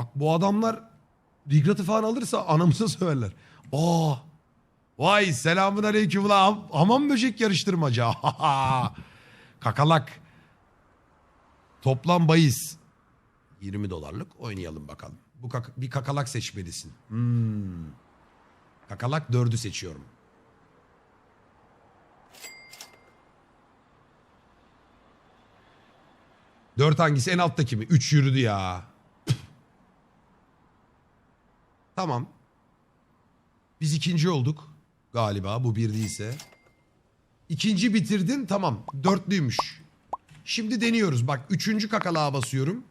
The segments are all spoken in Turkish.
Bak bu adamlar Rigrat'ı falan alırsa anamıza söverler. Aa. Vay selamun aleyküm ulan. Hamam böcek yarıştırmaca. Kakalak. Toplam bahis. 20 dolarlık oynayalım bakalım. Bu kak- bir kakalak seçmelisin. Hmm. Kakalak dördü seçiyorum. Dört hangisi? En alttaki mi? Üç yürüdü ya. Tamam. Biz ikinci olduk. Galiba bu bir değilse. İkinci bitirdin tamam. Dörtlüymüş. Şimdi deniyoruz. Bak üçüncü kakalağa basıyorum.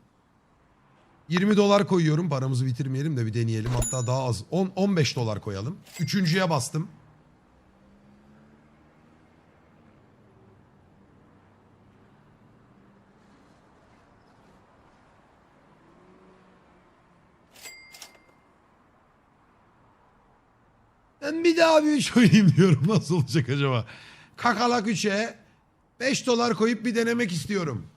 20 dolar koyuyorum. Paramızı bitirmeyelim de bir deneyelim. Hatta daha az. 10, 15 dolar koyalım. Üçüncüye bastım. Ben bir daha bir üç oynayayım diyorum. Nasıl olacak acaba? Kakalak 3'e 5 dolar koyup bir denemek istiyorum.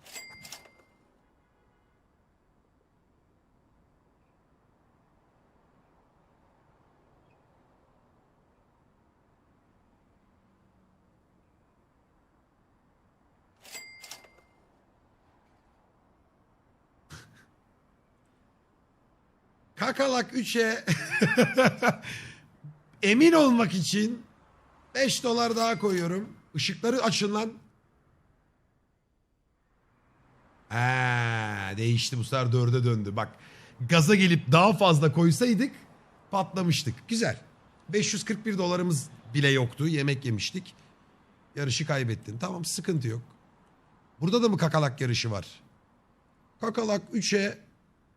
Kakalak 3'e emin olmak için 5 dolar daha koyuyorum. Işıkları açın lan. Ha, değişti bu sefer dörde döndü. Bak gaza gelip daha fazla koysaydık patlamıştık. Güzel. 541 dolarımız bile yoktu. Yemek yemiştik. Yarışı kaybettin. Tamam sıkıntı yok. Burada da mı kakalak yarışı var? Kakalak 3'e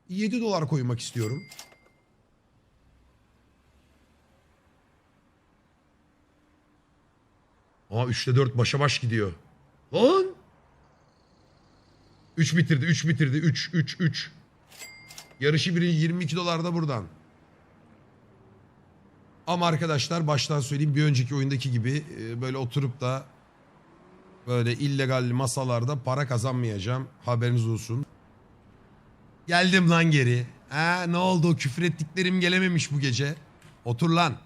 7 dolar koymak istiyorum. Aa 3'te 4 başa baş gidiyor. Lan! 3 bitirdi, 3 bitirdi. 3, 3, 3. Yarışı biri 22 dolar da buradan. Ama arkadaşlar baştan söyleyeyim bir önceki oyundaki gibi e, böyle oturup da böyle illegal masalarda para kazanmayacağım. Haberiniz olsun. Geldim lan geri. Ha ne oldu? Küfür ettiklerim gelememiş bu gece. Otur lan.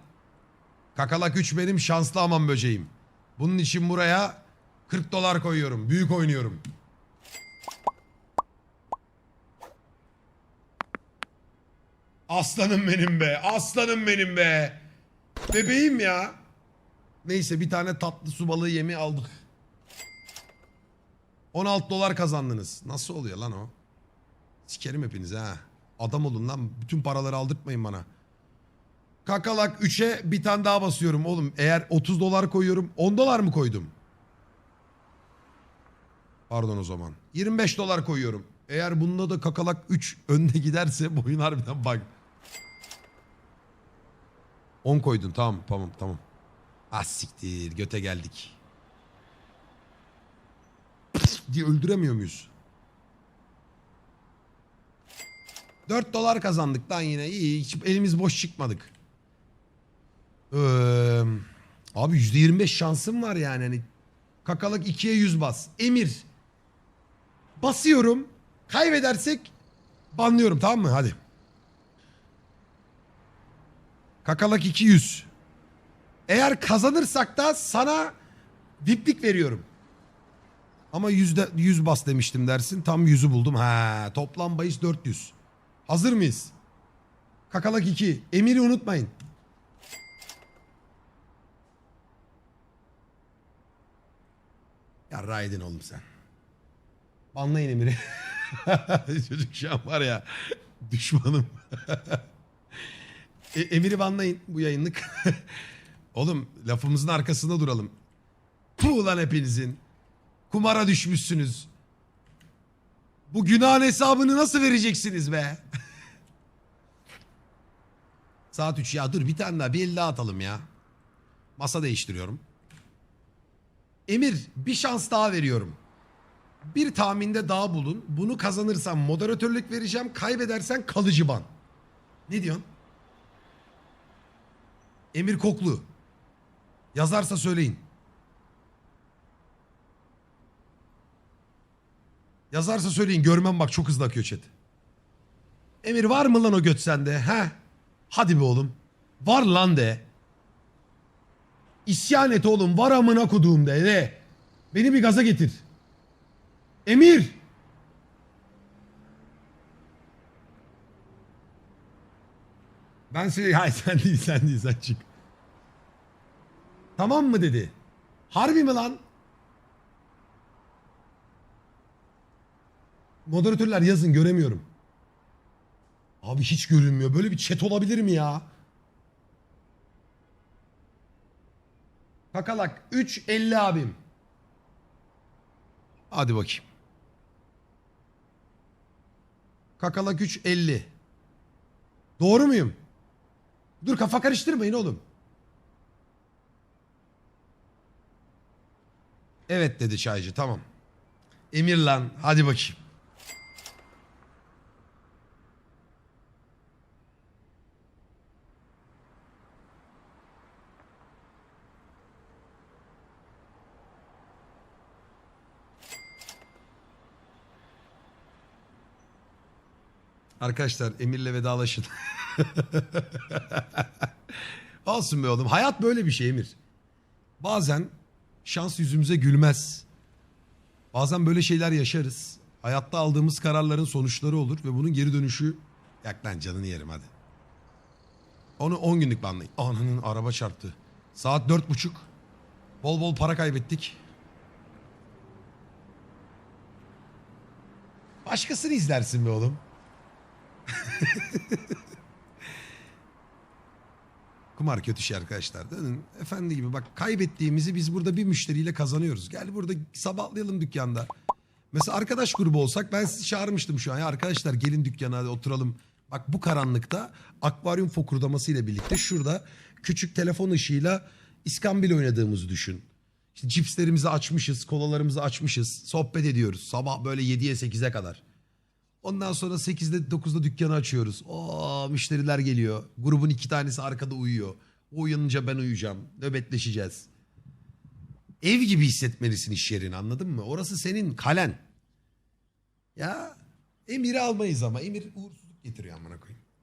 Kakalak 3 benim şanslı aman böceğim. Bunun için buraya 40 dolar koyuyorum. Büyük oynuyorum. Aslanım benim be. Aslanım benim be. Bebeğim ya. Neyse bir tane tatlı su balığı yemi aldık. 16 dolar kazandınız. Nasıl oluyor lan o? Sikerim hepinizi ha. Adam olun lan. Bütün paraları aldırtmayın bana. Kakalak 3'e bir tane daha basıyorum oğlum. Eğer 30 dolar koyuyorum 10 dolar mı koydum? Pardon o zaman. 25 dolar koyuyorum. Eğer bunda da kakalak 3 önde giderse bu oyun harbiden bak. 10 koydun tamam tamam tamam. Ah siktir göte geldik. diye öldüremiyor muyuz? 4 dolar kazandık lan yine iyi hiç elimiz boş çıkmadık. Ee, abi %25 şansım var yani. Hani kakalık 2'ye 100 bas. Emir. Basıyorum. Kaybedersek banlıyorum tamam mı? Hadi. Kakalak 200. Eğer kazanırsak da sana diplik veriyorum. Ama yüzde, 100 bas demiştim dersin. Tam 100'ü buldum. Ha, toplam bahis 400. Hazır mıyız? Kakalak 2. Emir'i unutmayın. Raiden oğlum sen. Banlayın Emir'i. Çocuk şu an var ya düşmanım. e, Emir'i banlayın bu yayınlık. oğlum lafımızın arkasında duralım. Puh lan hepinizin. Kumara düşmüşsünüz. Bu günahın hesabını nasıl vereceksiniz be? Saat 3 ya dur bir tane daha bir el daha atalım ya. Masa değiştiriyorum. Emir bir şans daha veriyorum. Bir tahminde daha bulun. Bunu kazanırsan moderatörlük vereceğim. Kaybedersen kalıcı ban. Ne diyorsun? Emir Koklu. Yazarsa söyleyin. Yazarsa söyleyin. Görmem bak çok hızlı akıyor chat. Emir var mı lan o göt sende? He? Hadi be oğlum. Var lan de. İsyan et oğlum. Var amına koduğum de. de. Beni bir gaza getir. Emir. Ben söyle hayır sen değil sen değil sen çık. Tamam mı dedi. Harbi mi lan? Moderatörler yazın göremiyorum. Abi hiç görünmüyor. Böyle bir chat olabilir mi ya? Kakalak 3.50 abim. Hadi bakayım. Kakalak 3.50. Doğru muyum? Dur kafa karıştırmayın oğlum. Evet dedi çaycı tamam. Emir lan hadi bakayım. Arkadaşlar Emir'le vedalaşın. Olsun be oğlum. Hayat böyle bir şey Emir. Bazen şans yüzümüze gülmez. Bazen böyle şeyler yaşarız. Hayatta aldığımız kararların sonuçları olur ve bunun geri dönüşü... Yak lan canını yerim hadi. Onu 10 günlük banlayın. Ananın araba çarptı. Saat dört buçuk. Bol bol para kaybettik. Başkasını izlersin be oğlum. Kumar kötü şey arkadaşlar. Dönün efendi gibi bak kaybettiğimizi biz burada bir müşteriyle kazanıyoruz. Gel burada sabahlayalım dükkanda. Mesela arkadaş grubu olsak ben sizi çağırmıştım şu an. Ya arkadaşlar gelin dükkana hadi oturalım. Bak bu karanlıkta akvaryum fokurdaması ile birlikte şurada küçük telefon ışığıyla iskambil oynadığımızı düşün. İşte cipslerimizi açmışız, kolalarımızı açmışız, sohbet ediyoruz. Sabah böyle 7'ye 8'e kadar. Ondan sonra 8'de 9'da dükkanı açıyoruz. Oo müşteriler geliyor. Grubun iki tanesi arkada uyuyor. O uyanınca ben uyuyacağım. Nöbetleşeceğiz. Ev gibi hissetmelisin iş yerini anladın mı? Orası senin kalen. Ya Emir'i almayız ama Emir uğursuzluk getiriyor amına koyayım.